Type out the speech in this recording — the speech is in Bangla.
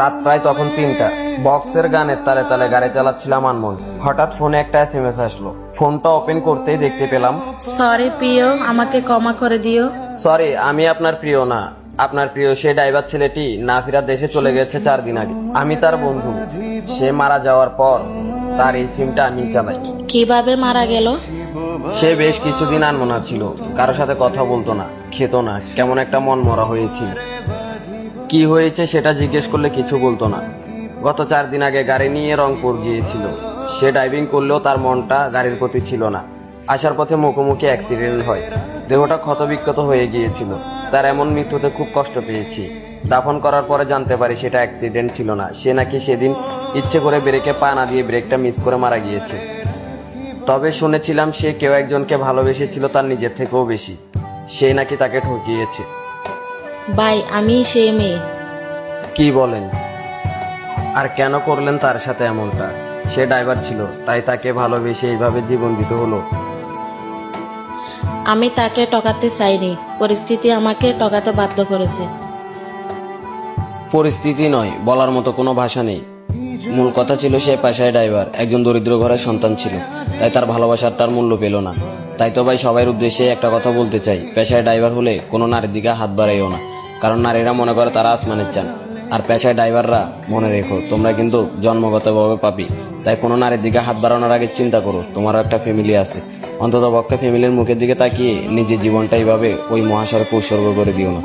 রাত প্রায় তখন তিনটা। বক্সের গানের তালে তালে গাড়ি চালাচ্ছিলাম আনমন হঠাৎ ফোনে একটা এস এম এস আসলো। ফোনটা ওপেন করতেই দেখতে পেলাম সরি প্রিয় আমাকে ক্ষমা করে দিও। সরি আমি আপনার প্রিয় না। আপনার প্রিয় সে ড্রাইভার ছেলেটি না ফিরা দেশে চলে গেছে চার দিন আগে। আমি তার বন্ধু। সে মারা যাওয়ার পর তার এই সিমটা আমি চালাই। কীভাবে মারা গেল? সে বেশ কিছুদিন আনমনা ছিল। কারোর সাথে কথা বলতো না খেত না। কেমন একটা মন মরা হয়েছিল। কি হয়েছে সেটা জিজ্ঞেস করলে কিছু বলতো না। গত চার দিন আগে গাড়ি নিয়ে রংপুর গিয়েছিল। সে ড্রাইভিং করলেও তার মনটা গাড়ির প্রতি ছিল না। আসার পথে মুখোমুখি অ্যাক্সিডেন্ট হয়। দেহটা ক্ষতবিক্ষত হয়ে গিয়েছিল। তার এমন মৃত্যুতে খুব কষ্ট পেয়েছি। দাফন করার পরে জানতে পারি সেটা অ্যাক্সিডেন্ট ছিল না। সে নাকি সেদিন ইচ্ছে করে ব্রেকে পা না দিয়ে ব্রেকটা মিস করে মারা গিয়েছে। তবে শুনেছিলাম সে কেউ একজনকে ভালোবেসেছিল তার নিজের থেকেও বেশি। সে নাকি তাকে ঠকিয়েছে। ভাই আমি সেই মেয়ে। কি বলেন? আর কেন করলেন তার সাথে এমনটা? সে ড্রাইভার ছিল তাই তাকে ভালোবেসে এইভাবে জীবন দিতে হলো। আমি তাকে টকাতে চাইনি। পরিস্থিতি আমাকে টকাতে বাধ্য করেছে। পরিস্থিতি নয় বলার মতো কোনো ভাষা নেই। মূল কথা ছিল সে পেশায় ড্রাইভার একজন দরিদ্র ঘরের সন্তান ছিল তাই তার ভালোবাসার তার মূল্য পেল না। তাই তো ভাই সবার উদ্দেশ্যে একটা কথা বলতে চাই পেশায় ড্রাইভার হলে কোনো নারীর দিকে হাত বাড়াইও না। কারণ নারীরা মনে করে তারা আসমানের চান। আর পেশায় ড্রাইভাররা, মনে রেখো, তোমরা কিন্তু জন্মগতভাবে পাপি। তাই কোনো নারীর দিকে হাত বাড়ানোর আগে চিন্তা করো, তোমারও একটা ফ্যামিলি আছে। অন্তত পক্ষে ফ্যামিলির মুখের দিকে তাকিয়ে নিজের জীবনটা এইভাবে ওই মহাসড়কে উৎসর্গ করে দিও না।